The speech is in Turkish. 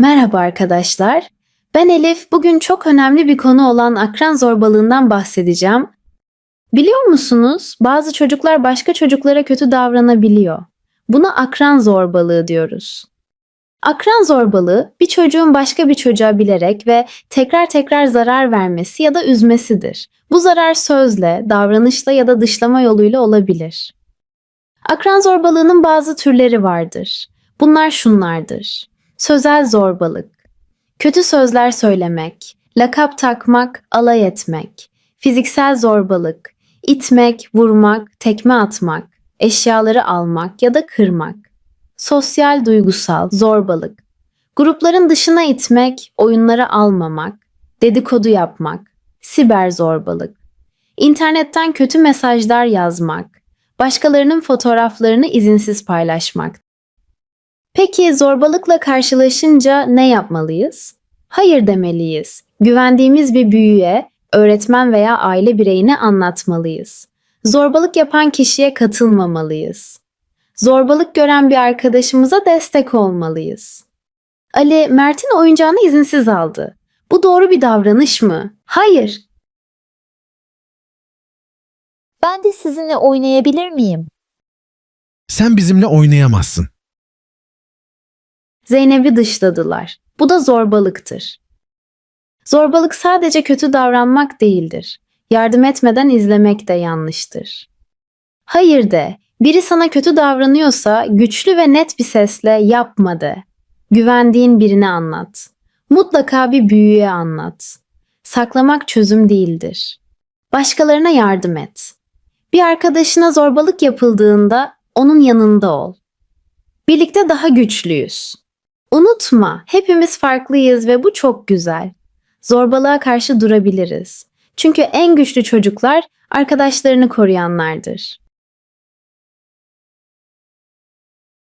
Merhaba arkadaşlar. Ben Elif. Bugün çok önemli bir konu olan akran zorbalığından bahsedeceğim. Biliyor musunuz? Bazı çocuklar başka çocuklara kötü davranabiliyor. Buna akran zorbalığı diyoruz. Akran zorbalığı bir çocuğun başka bir çocuğa bilerek ve tekrar tekrar zarar vermesi ya da üzmesidir. Bu zarar sözle, davranışla ya da dışlama yoluyla olabilir. Akran zorbalığının bazı türleri vardır. Bunlar şunlardır. Sözel zorbalık, kötü sözler söylemek, lakap takmak, alay etmek, fiziksel zorbalık, itmek, vurmak, tekme atmak, eşyaları almak ya da kırmak, sosyal duygusal zorbalık, grupların dışına itmek, oyunlara almamak, dedikodu yapmak, siber zorbalık, internetten kötü mesajlar yazmak, başkalarının fotoğraflarını izinsiz paylaşmak. Peki zorbalıkla karşılaşınca ne yapmalıyız? Hayır demeliyiz. Güvendiğimiz bir büyüğe, öğretmen veya aile bireyine anlatmalıyız. Zorbalık yapan kişiye katılmamalıyız. Zorbalık gören bir arkadaşımıza destek olmalıyız. Ali, Mert'in oyuncağını izinsiz aldı. Bu doğru bir davranış mı? Hayır. Ben de sizinle oynayabilir miyim? Sen bizimle oynayamazsın. Zeynep'i dışladılar. Bu da zorbalıktır. Zorbalık sadece kötü davranmak değildir. Yardım etmeden izlemek de yanlıştır. Hayır de, biri sana kötü davranıyorsa güçlü ve net bir sesle yapma de. Güvendiğin birine anlat. Mutlaka bir büyüğe anlat. Saklamak çözüm değildir. Başkalarına yardım et. Bir arkadaşına zorbalık yapıldığında onun yanında ol. Birlikte daha güçlüyüz. Unutma, hepimiz farklıyız ve bu çok güzel. Zorbalığa karşı durabiliriz. Çünkü en güçlü çocuklar arkadaşlarını koruyanlardır.